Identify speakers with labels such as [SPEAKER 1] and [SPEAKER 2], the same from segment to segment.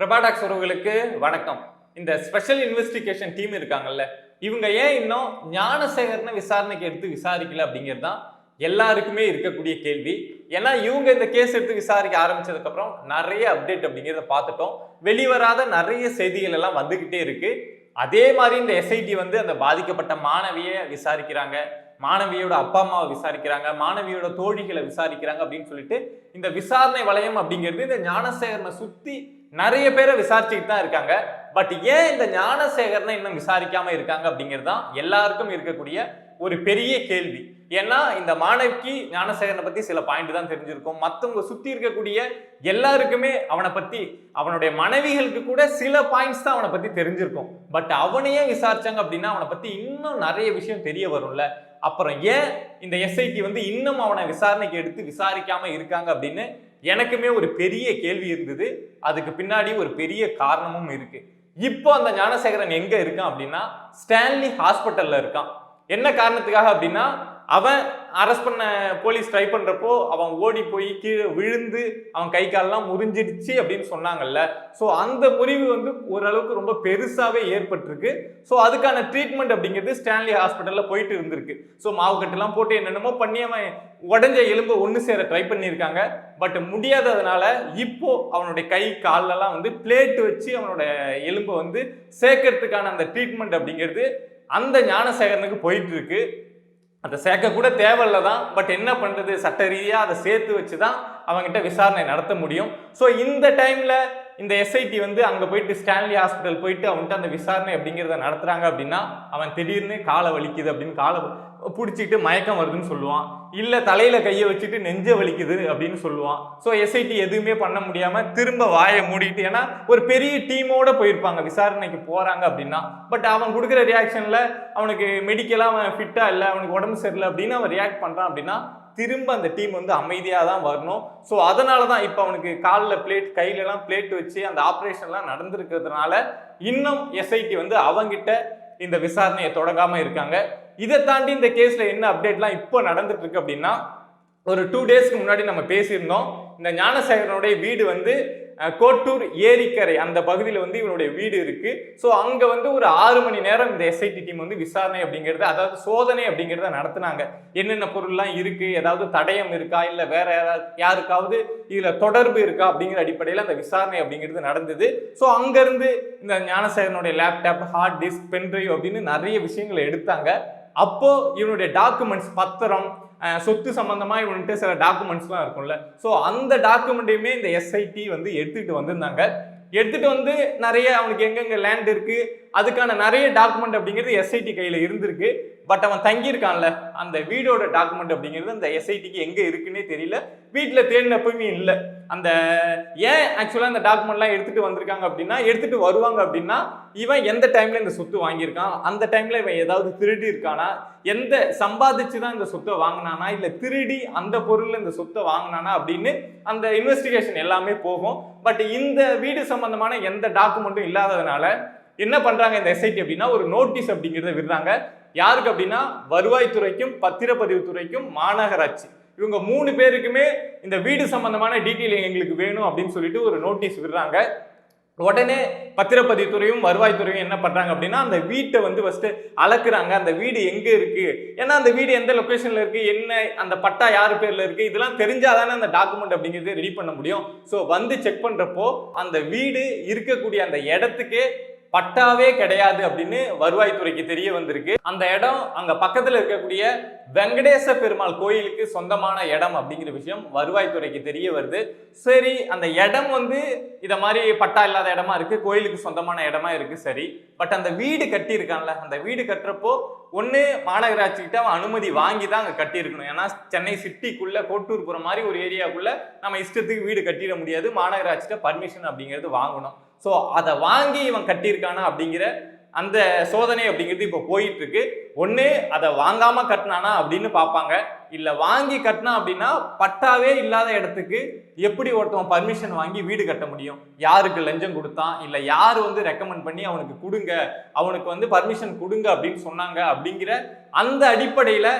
[SPEAKER 1] பிரபாடாக்ஸ் உறவுகளுக்கு வணக்கம். இந்த ஸ்பெஷல் இன்வெஸ்டிகேஷன் டீம் இருக்காங்கல்ல இவங்க ஏன் இன்னும் ஞானசேகரனை விசாரணைக்கு எடுத்து விசாரிக்கல அப்படிங்கிறது தான் எல்லாருக்குமே இருக்கக்கூடிய கேள்வி. ஏன்னா இவங்க இந்த கேஸ் எடுத்து விசாரிக்க ஆரம்பிச்சதுக்கப்புறம் நிறைய அப்டேட் அப்படிங்கிறத பார்த்துட்டோம். வெளிவராத நிறைய செய்திகள் எல்லாம் வந்துக்கிட்டே இருக்கு. அதே மாதிரி இந்த எஸ்ஐடி வந்து அந்த பாதிக்கப்பட்ட மாணவியை விசாரிக்கிறாங்க. மாணவியோட அப்பா அம்மாவை விசாரிக்கிறாங்க. மாணவியோட தோழிகளை விசாரிக்கிறாங்க அப்படின்னு சொல்லிட்டு இந்த விசாரணை வளையம் அப்படிங்கிறது இந்த ஞானசேகரனை சுற்றி நிறைய பேரை விசாரிச்சுக்கிட்டு தான் இருக்காங்க. பட் ஏன் இந்த ஞானசேகரனை இன்னும் விசாரிக்காம இருக்காங்க அப்படிங்கிறது தான் எல்லாருக்கும் இருக்கக்கூடிய ஒரு பெரிய கேள்வி. ஏன்னா இந்த மாணவிக்கு ஞானசேகரனை பத்தி சில பாயிண்ட் தான் தெரிஞ்சிருக்கும். மற்றவங்க சுத்தி இருக்கக்கூடிய எல்லாருக்குமே அவனை பத்தி அவனுடைய மனைவிகளுக்கு கூட சில பாயிண்ட்ஸ் தான் அவனை பத்தி தெரிஞ்சிருக்கும். பட் அவனையே விசாரிச்சாங்க அப்படின்னா அவனை பத்தி இன்னும் நிறைய விஷயம் தெரிய வரும்ல. அப்புறம் ஏன் இந்த எஸ்ஐடி வந்து இன்னும் அவனை விசாரணைக்கு எடுத்து விசாரிக்காம இருக்காங்க அப்படின்னு எனக்குமே ஒரு பெரிய கேள்வி இருந்தது. அதுக்கு பின்னாடி ஒரு பெரிய காரணமும் இருக்கு. இப்போ அந்த ஞானசேகரன் எங்க இருக்கான் அப்படின்னா ஸ்டான்லி ஹாஸ்பிட்டல்ல இருக்கான். என்ன காரணத்துக்காக அப்படின்னா அவன் அரெஸ்ட் பண்ண போலீஸ் ட்ரை பண்ணுறப்போ அவன் ஓடி போய் கீழே விழுந்து அவன் கை கால்லாம் முறிஞ்சிடுச்சு அப்படின்னு சொன்னாங்கல்ல. ஸோ அந்த முறிவு வந்து ஓரளவுக்கு ரொம்ப பெருசாகவே ஏற்பட்டிருக்கு. ஸோ அதுக்கான ட்ரீட்மெண்ட் அப்படிங்கிறது ஸ்டான்லி ஹாஸ்பிட்டலில் போயிட்டு இருந்திருக்கு. ஸோ மாவுக்கட்டெல்லாம் போட்டு என்னென்னமோ பண்ணி அவன் உடஞ்ச எலும்பு ஒன்று சேர ட்ரை பண்ணியிருக்காங்க. பட் முடியாததுனால இப்போ அவனுடைய கை கால்லலாம் வந்து பிளேட் வச்சு அவனோட எலும்பை வந்து சேர்க்கறதுக்கான அந்த ட்ரீட்மெண்ட் அப்படிங்கிறது அந்த ஞானசேகரனுக்கு போயிட்டு இருக்கு. அதை சேர்க்க கூட தேவையில்ல தான். பட் என்ன பண்ணுறது சட்ட ரீதியாக அதை சேர்த்து வச்சு தான் அவங்ககிட்ட விசாரணை நடத்த முடியும். ஸோ இந்த டைமில் இந்த எஸ்ஐடி வந்து அங்கே போயிட்டு ஸ்டான்லி ஹாஸ்பிட்டல் போயிட்டு அவன்கிட்ட அந்த விசாரணை அப்படிங்கிறத நடத்துகிறாங்க அப்படின்னா அவன் திடீர்னு காலை வலிக்குது அப்படின்னு காலை பிடிச்சிட்டு மயக்கம் வருதுன்னு சொல்லுவான். இல்லை தலையில் கையை வச்சுட்டு நெஞ்ச வலிக்குது அப்படின்னு சொல்லுவான். ஸோ எஸ்ஐடி எதுவுமே பண்ண முடியாமல் திரும்ப வாயை மூடிட்டு ஏன்னா ஒரு பெரிய டீமோட போயிருப்பாங்க. விசாரணைக்கு போகிறாங்க அப்படின்னா. பட் அவன் கொடுக்குற ரியாக்ஷனில் அவனுக்கு மெடிக்கலாக அவன் ஃபிட்டாக இல்லை அவனுக்கு உடம்பு சரியில்லை அப்படின்னு அவன் ரியாக்ட் பண்ணுறான் அப்படின்னா திரும்ப அந்த டீம் வந்து அமைதியாக தான் வரணும். ஸோ அதனால தான் இப்போ அவனுக்கு காலில் பிளேட் கையிலலாம் பிளேட் வச்சு அந்த ஆப்ரேஷன்லாம் நடந்திருக்கிறதுனால இன்னும் எஸ்ஐடி வந்து அவங்கிட்ட இந்த விசாரணையை தொடங்காமல் இருக்காங்க. இதை தாண்டி இந்த கேஸ்ல என்ன அப்டேட்லாம் இப்போ நடந்துட்டு இருக்கு அப்படின்னா ஒரு டூ டேஸ்க்கு முன்னாடி நம்ம பேசியிருந்தோம். இந்த ஞானசேகரனுடைய வீடு வந்து கோட்டூர் ஏரிக்கரை அந்த பகுதியில் வந்து இவனுடைய வீடு இருக்கு. ஸோ அங்கே வந்து ஒரு ஆறு மணி நேரம் இந்த எஸ்ஐடி டீம் வந்து விசாரணை அப்படிங்கிறது அதாவது சோதனை அப்படிங்கிறத நடத்தினாங்க. என்னென்ன பொருள்லாம் இருக்கு? ஏதாவது தடயம் இருக்கா? இல்லை வேற யாராவது யாருக்காவது இதில் தொடர்பு இருக்கா? அப்படிங்கிற அடிப்படையில் அந்த விசாரணை அப்படிங்கிறது நடந்தது. ஸோ அங்கேருந்து இந்த ஞானசேகரனுடைய laptop hard disk pen drive அப்படின்னு நிறைய விஷயங்களை எடுத்தாங்க. அப்போ இவனுடைய டாக்குமெண்ட்ஸ் பத்திரம் சொத்து சம்மந்தமாக இவன்ட்டு சில டாக்குமெண்ட்ஸ்லாம் இருக்கும்ல. ஸோ அந்த டாக்குமெண்ட்டையுமே இந்த எஸ்ஐடி வந்து எடுத்துக்கிட்டு வந்திருந்தாங்க. எடுத்துகிட்டு வந்து நிறைய அவனுக்கு எங்கெங்கே லேண்ட் இருக்குது அதுக்கான நிறைய டாக்குமெண்ட் அப்படிங்கிறது எஸ்ஐடி கையில் இருந்திருக்கு. பட் அவன் தங்கியிருக்கான்ல அந்த வீடோட டாக்குமெண்ட் அப்படிங்கிறது அந்த எஸ்ஐடிக்கு எங்கே இருக்குன்னே தெரியல. வீட்டில் தேடினப்பவுமே இல்லை. அந்த ஏன் ஆக்சுவலாக அந்த டாக்குமெண்ட்லாம் எடுத்துகிட்டு வந்திருக்காங்க அப்படின்னா எடுத்துகிட்டு வருவாங்க அப்படின்னா இவன் எந்த டைமில் இந்த சொத்து வாங்கியிருக்கான்? அந்த டைமில் இவன் ஏதாவது திருடி இருக்கானா? எந்த சம்பாதிச்சு தான் இந்த சொத்தை வாங்கினானா? இல்லை திருடி அந்த பொருளில் இந்த சொத்தை வாங்கினானா? அப்படின்னு அந்த இன்வெஸ்டிகேஷன் எல்லாமே போகும். பட் இந்த வீடு சம்பந்தமான எந்த டாக்குமெண்ட்டும் இல்லாததுனால என்ன பண்ணுறாங்க இந்த எஸ்ஐடி அப்படின்னா ஒரு நோட்டீஸ் அப்படிங்கிறத விடுறாங்க. யாருக்கு அப்படின்னா வருவாய்த்துறைக்கும் பத்திரப்பதிவுத்துறைக்கும் மாநகராட்சி. இவங்க மூணு பேருக்குமே இந்த வீடு சம்பந்தமான டீட்டெயில் எங்களுக்கு வேணும் அப்படின்னு சொல்லிட்டு ஒரு நோட்டீஸ் விடுறாங்க. உடனே பத்திரப்பதிவுத்துறையும் வருவாய்த்துறையும் என்ன பண்ணுறாங்க அப்படின்னா அந்த வீட்டை வந்து ஃபஸ்ட்டு அளக்குறாங்க. அந்த வீடு எங்கே இருக்குது ஏன்னா அந்த வீடு எந்த லொக்கேஷனில் இருக்குது என்ன? அந்த பட்டா யார் பேரில் இருக்குது இதெல்லாம் தெரிஞ்சால் தானே அந்த டாக்குமெண்ட் அப்படிங்கிறது ரெடி பண்ண முடியும். ஸோ வந்து செக் பண்ணுறப்போ அந்த வீடு இருக்கக்கூடிய அந்த இடத்துக்கே பட்டாவே கிடையாது அப்படின்னு வருவாய்த்துறைக்கு தெரிய வந்திருக்கு. அந்த இடம் அங்க பக்கத்துல இருக்கக்கூடிய வெங்கடேச பெருமாள் கோயிலுக்கு சொந்தமான இடம் அப்படிங்கிற விஷயம் வருவாய்த்துறைக்கு தெரிய வருது. சரி அந்த இடம் வந்து இத மாதிரி பட்டா இல்லாத இடமா இருக்கு கோயிலுக்கு சொந்தமான இடமா இருக்கு சரி. பட் அந்த வீடு கட்டியிருக்கான்ல அந்த வீடு கட்டுறப்போ ஒன்று மாநகராட்சி கிட்ட அவன் அனுமதி வாங்கி தான் அங்கே கட்டியிருக்கணும். ஏன்னா சென்னை சிட்டிக்குள்ள போகிற மாதிரி ஒரு ஏரியாக்குள்ள நம்ம இஷ்டத்துக்கு வீடு கட்டிட முடியாது மாநகராட்சிட்ட பர்மிஷன் அப்படிங்கிறது வாங்கணும். ஸோ அதை வாங்கி இவன் கட்டியிருக்கானா அப்படிங்கிற அந்த சோதனை அப்படிங்கிறது இப்போ போயிட்டு இருக்கு ஒன்று அதை வாங்காம கட்டினானா அப்படின்னு பார்ப்பாங்க. இல்லை வாங்கி கட்டினா அப்படின்னா பட்டாவே இல்லாத இடத்துக்கு எப்படி ஒருத்தவன் பர்மிஷன் வாங்கி வீடு கட்ட முடியும்? யாருக்கு லஞ்சம் கொடுத்தான்? இல்லை யார் வந்து ரெக்கமெண்ட் பண்ணி அவனுக்கு கொடுங்க அவனுக்கு வந்து பர்மிஷன் கொடுங்க அப்படின்னு சொன்னாங்க அப்படிங்கிற அந்த அடிப்படையில்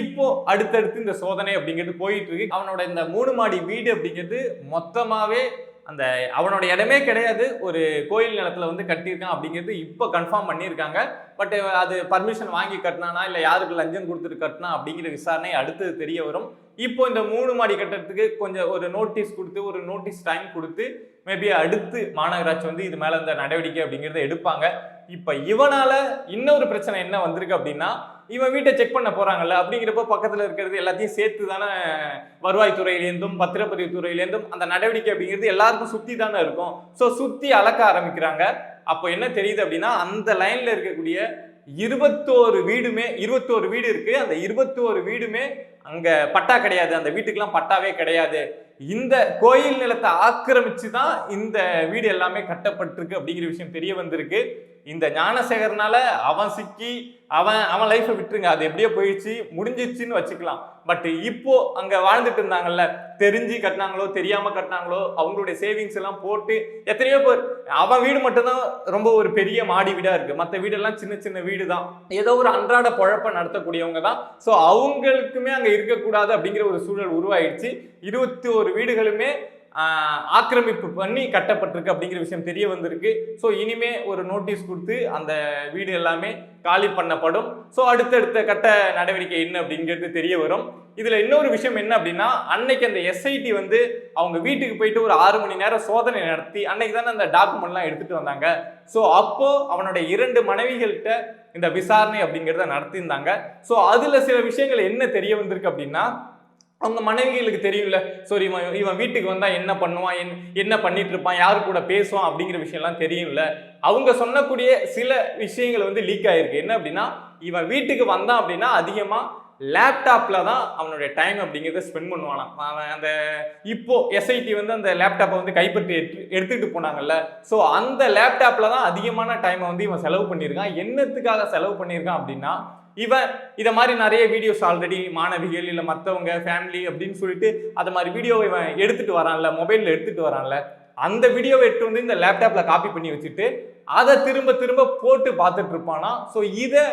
[SPEAKER 1] இப்போ அடுத்தடுத்து இந்த சோதனை அப்படிங்கிறது போயிட்டு இருக்கு அவனோட இந்த மூணு மாடி வீடு அப்படிங்கிறது மொத்தமாகவே அந்த அவனோட இடமே கிடையாது. ஒரு கோயில் நிலத்துல வந்து கட்டியிருக்கான் அப்படிங்கிறது இப்போ கன்ஃபார்ம் பண்ணியிருக்காங்க. பட் அது பர்மிஷன் வாங்கி கட்டினானா இல்லை யாருக்கு லஞ்சம் கொடுத்துட்டு கட்டினா அப்படிங்கிற விசாரணை அடுத்தது தெரிய வரும். இப்போ இந்த மூணு மாடி கட்டடத்துக்கு கொஞ்சம் ஒரு நோட்டீஸ் கொடுத்து ஒரு நோட்டீஸ் டைம் கொடுத்து மேபி அடுத்து மாநகராட்சி வந்து இது மேலே இந்த நடவடிக்கை அப்படிங்கிறத எடுப்பாங்க. இப்போ இவனால் இன்னொரு பிரச்சனை என்ன வந்திருக்கு அப்படின்னா இவன் வீட்டை செக் பண்ண போறாங்கல்ல அப்படிங்கிறப்ப பக்கத்தில் இருக்கிறது எல்லாத்தையும் சேர்த்து தானே வருவாய்த்துறையிலேருந்தும் பத்திரப்பதிவு துறையிலேருந்தும் அந்த நடவடிக்கை அப்படிங்கிறது எல்லாருக்கும் சுற்றி தானே இருக்கும். ஸோ சுற்றி அளக்க ஆரம்பிக்கிறாங்க. அப்போ என்ன தெரியுது அப்படின்னா அந்த லைனில் இருக்கக்கூடிய இருபத்தோரு வீடுமே இருபத்தோரு வீடு இருக்கு. அந்த இருபத்தோரு வீடுமே அங்க பட்டா கிடையாது. அந்த வீட்டுக்கெல்லாம் பட்டாவே கிடையாது. இந்த கோயில் நிலத்தை ஆக்கிரமிச்சு தான் இந்த வீடு எல்லாமே கட்டப்பட்டிருக்கு அப்படிங்கிற விஷயம் தெரிய வந்திருக்கு. இந்த ஞானசேகரனால அவன் சிக்கி அவன் அவன் லைஃப்பை விட்டுருங்க. அது எப்படியோ போயிடுச்சு முடிஞ்சிச்சுன்னு வச்சுக்கலாம். பட் இப்போ அங்க வாழ்ந்துட்டு இருந்தாங்கல்ல தெரிஞ்சு கட்டினாங்களோ தெரியாம கட்டினாங்களோ அவங்களுடைய சேவிங்ஸ் எல்லாம் போட்டு எத்தனையோ பேர் அவன் வீடு மட்டும்தான் ரொம்ப ஒரு பெரிய மாடி வீடா இருக்கு. மற்ற வீடெல்லாம் சின்ன சின்ன வீடு தான் ஏதோ ஒரு அன்றாட பழப்ப நடத்தக்கூடியவங்க தான். ஸோ அவங்களுக்குமே அங்க இருக்கக்கூடாது அப்படிங்கிற ஒரு சூழல் உருவாயிடுச்சு. இருபத்தி ஒரு வீடுகளுமே ஆக்கிரமிப்பு பண்ணி கட்டப்பட்டிருக்கு அப்படிங்கிற விஷயம் தெரிய வந்திருக்கு. ஸோ இனிமே ஒரு நோட்டீஸ் கொடுத்து அந்த வீடு எல்லாமே காலி பண்ணப்படும். ஸோ அடுத்தடுத்த கட்ட நடவடிக்கை என்ன அப்படிங்கிறது தெரிய வரும். இதில் இன்னொரு விஷயம் என்ன அப்படின்னா அன்னைக்கு அந்த எஸ்ஐடி வந்து அவங்க வீட்டுக்கு போயிட்டு ஒரு ஆறு மணி நேரம் சோதனை நடத்தி அன்னைக்கு தானே அந்த டாக்குமெண்ட்லாம் எடுத்துகிட்டு வந்தாங்க. ஸோ அப்போது அவனுடைய இரண்டு மனைவிகள்கிட்ட இந்த விசாரணை அப்படிங்கிறத நடத்தியிருந்தாங்க. ஸோ அதில் சில விஷயங்கள் என்ன தெரிய வந்திருக்கு அப்படின்னா அவங்க மனைவிகளுக்கு தெரியும்ல. ஸோ இவன் இவன் வீட்டுக்கு வந்தால் என்ன பண்ணுவான்? என் என்ன பண்ணிட்டு இருப்பான்? யாரு கூட பேசுவான்? அப்படிங்கிற விஷயம்லாம் தெரியும்ல. அவங்க சொன்னக்கூடிய சில விஷயங்கள் வந்து லீக் ஆயிருக்கு. என்ன அப்படின்னா இவன் வீட்டுக்கு வந்தான் அப்படின்னா அதிகமாக லேப்டாப்பில் தான் அவனுடைய டைம் அப்படிங்கிறத ஸ்பெண்ட் பண்ணுவானா அவன் அந்த இப்போ எஸ்ஐடி வந்து அந்த லேப்டாப்பை வந்து கைப்பற்றி எடுத்து எடுத்துட்டு போனாங்கல்ல. ஸோ அந்த லேப்டாப்பில் தான் அதிகமான டைமை வந்து இவன் செலவு பண்ணியிருக்கான். என்னத்துக்காக செலவு பண்ணியிருக்கான் அப்படின்னா இவன் இதை மாதிரி நிறைய வீடியோஸ் ஆல்ரெடி மாணவிகள் இல்லை மற்றவங்க ஃபேமிலி அப்படின்னு சொல்லிட்டு அது மாதிரி வீடியோவை இவன் எடுத்துகிட்டு வரான்ல மொபைலில் எடுத்துகிட்டு வரான்ல. அந்த வீடியோவை எடுத்து வந்து இந்த லேப்டாப்பில் காப்பி பண்ணி வச்சுட்டு அதை திரும்ப திரும்ப போட்டு பார்த்துட்டு இருப்பானா? ஸோ இதை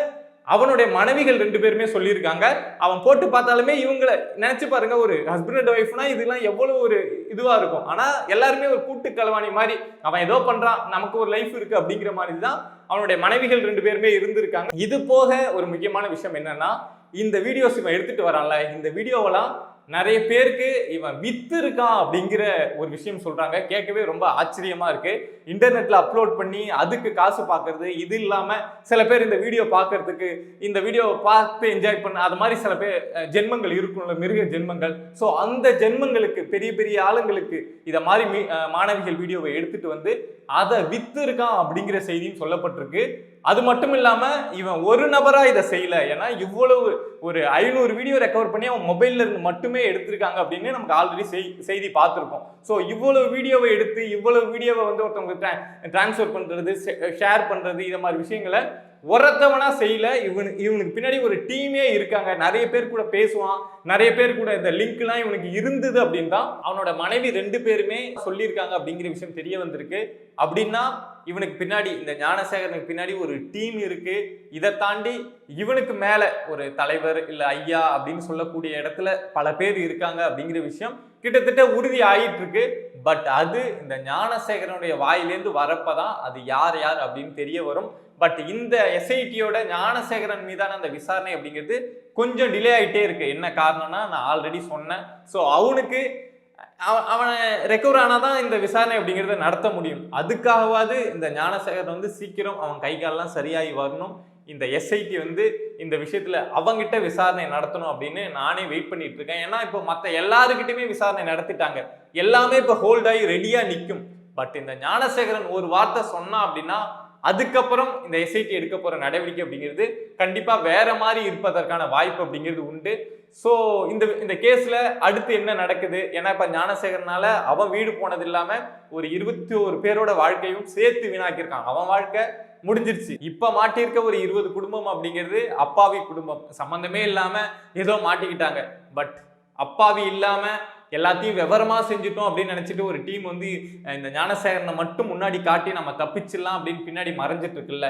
[SPEAKER 1] அவனுடைய மனைவிகள் ரெண்டு பேருமே சொல்லியிருக்காங்க. அவன் போட்டு பார்த்தாலுமே இவங்களை நினைச்சு பாருங்க ஒரு ஹஸ்பண்ட் அண்ட் ஒய்ஃப்னா இதெல்லாம் எவ்வளவு ஒரு இதுவா இருக்கும். ஆனா எல்லாருமே ஒரு கூட்டு கலவாணி மாதிரி அவன் ஏதோ பண்றான் நமக்கு ஒரு லைஃப் இருக்கு அப்படிங்கிற மாதிரி தான் அவனுடைய மனைவிகள் ரெண்டு பேருமே இருந்திருக்காங்க. இது போக ஒரு முக்கியமான விஷயம் என்னன்னா இந்த வீடியோஸ் இவன் எடுத்துட்டு வரான்ல இந்த வீடியோவெல்லாம் நிறைய பேருக்கு இவன் வித்து இருக்கான் அப்படிங்கிற ஒரு விஷயம் சொல்றாங்க. கேட்கவே ரொம்ப ஆச்சரியமா இருக்கு. இன்டர்நெட்ல அப்லோட் பண்ணி அதுக்கு காசு பார்க்கறது இது இல்லாம சில பேர் இந்த வீடியோ பார்க்கறதுக்கு இந்த வீடியோவை பார்த்து என்ஜாய் பண்ண அது மாதிரி சில பேர் ஜென்மங்கள் இருக்கும்ல மிருக ஜென்மங்கள். ஸோ அந்த ஜென்மங்களுக்கு பெரிய பெரிய ஆளுங்களுக்கு இதை மாதிரி மீ- மாணவிகள் வீடியோவை எடுத்துட்டு வந்து அதை வித்து இருக்கான் அப்படிங்கிற செய்தியும் சொல்லப்பட்டிருக்கு. அது மட்டும் இல்லாமல் இவன் ஒரு நபராக இதை செய்யல. ஏன்னா இவ்வளவு ஒரு ஐநூறு வீடியோ ரெக்கவர் பண்ணி அவன் மொபைலில் இருந்து மட்டுமே எடுத்திருக்காங்க அப்படின்னு நமக்கு ஆல்ரெடி செய்தி பார்த்துருக்கோம். ஸோ இவ்வளவு வீடியோவை எடுத்து இவ்வளவு வீடியோவை வந்து ஒருத்தவங்க டிரான்ஸ்ஃபர் பண்ணுறது ஷேர் பண்ணுறது இதை மாதிரி விஷயங்களை ஒருத்தவனா செய்யல. இவனு இவனுக்கு பின்னாடி ஒரு டீமே இருக்காங்க. நிறைய பேர் கூட பேசுவான். நிறைய பேர் கூட இந்த லிங்க்லாம் இவனுக்கு இருந்தது அப்படின்னு தான் அவனோட மனைவி ரெண்டு பேருமே சொல்லியிருக்காங்க அப்படிங்கிற விஷயம் தெரிய வந்திருக்கு. அப்படின்னா இவனுக்கு பின்னாடி இந்த ஞானசேகரனுக்கு பின்னாடி ஒரு டீம் இருக்கு. இதை தாண்டி இவனுக்கு மேல ஒரு தலைவர் இல்ல ஐயா அப்படின்னு சொல்லக்கூடிய இடத்துல பல பேர் இருக்காங்க அப்படிங்கிற விஷயம் கிட்டத்தட்ட உறுதி ஆயிட்டு இருக்கு பட் அது இந்த ஞானசேகரனுடைய வாயிலேருந்து வரப்பதான் அது யார் யார் அப்படின்னு தெரிய வரும். பட் இந்த எஸ்ஐடியோட ஞானசேகரன் மீதான அந்த விசாரணை அப்படிங்கிறது கொஞ்சம் டிலே ஆகிட்டே இருக்கு. என்ன காரணம்னா நான் ஆல்ரெடி சொன்னேன். ஸோ அவனுக்கு அவன் அவனை ரெக்கவர் ஆனாதான் இந்த விசாரணை அப்படிங்கிறத நடத்த முடியும். அதுக்காகவாது இந்த ஞானசேகரன் வந்து சீக்கிரம் அவன் கை காலெல்லாம் சரியாகி வரணும். இந்த எஸ்ஐடி வந்து இந்த விஷயத்தில் அவங்ககிட்ட விசாரணை நடத்தணும் அப்படின்னு நானே வெயிட் பண்ணிட்டு இருக்கேன். ஏன்னா இப்போ மற்ற எல்லாருக்கிட்டையுமே விசாரணை நடத்திட்டாங்க. எல்லாமே இப்போ ஹோல்ட் ஆகி நிற்கும் பட் இந்த ஞானசேகரன் ஒரு வார்த்தை சொன்னா அப்படின்னா அதுக்கப்புறம் இந்த எஸ்ஐடி எடுக்க போற நடவடிக்கை அப்படிங்கிறது கண்டிப்பா வேற மாதிரி இருப்பதற்கான வாய்ப்பு அப்படிங்கிறது உண்டு. ஸோ இந்த இந்த கேஸில் அடுத்து என்ன நடக்குது? ஏன்னா இப்போ ஞானசேகரனால் அவன் வீடு போனது இல்லாமல் ஒரு இருபத்தி ஒரு பேரோட வாழ்க்கையும் சேர்த்து வீணாக்கியிருக்கான். அவன் வாழ்க்கை முடிஞ்சிருச்சு. இப்போ மாட்டியிருக்க ஒரு இருபது குடும்பம் அப்படிங்கிறது அப்பாவி குடும்பம். சம்மந்தமே இல்லாமல் ஏதோ மாட்டிக்கிட்டாங்க. பட் அப்பாவி இல்லாமல் எல்லாத்தையும் விவரமாக செஞ்சுட்டோம் அப்படின்னு நினச்சிட்டு ஒரு டீம் வந்து இந்த ஞானசேகரனை மட்டும் முன்னாடி காட்டி நம்ம தப்பிச்சிடலாம் அப்படின்னு பின்னாடி மறைஞ்சிட்டு இருக்குல்ல?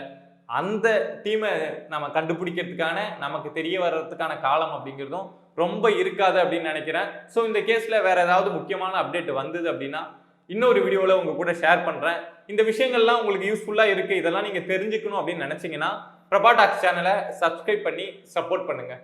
[SPEAKER 1] அந்த டீமை நம்ம கண்டுபிடிக்கிறதுக்கான நமக்கு தெரிய வர்றதுக்கான காலம் அப்படிங்கிறதும் ரொம்ப இருக்காது அப்படின்னு நினைக்கிறேன். ஸோ இந்த கேஸில் வேறு ஏதாவது முக்கியமான அப்டேட் வந்தது அப்படின்னா இன்னொரு வீடியோவில் உங்கள் கூட ஷேர் பண்ணுறேன் இந்த விஷயங்கள்லாம் உங்களுக்கு யூஸ்ஃபுல்லாக இருக்குது இதெல்லாம் நீங்கள் தெரிஞ்சுக்கணும் அப்படின்னு நினச்சிங்கன்னா பிரபா டாக்ஸ் சேனலை சப்ஸ்கிரைப் பண்ணி சப்போர்ட் பண்ணுங்கள்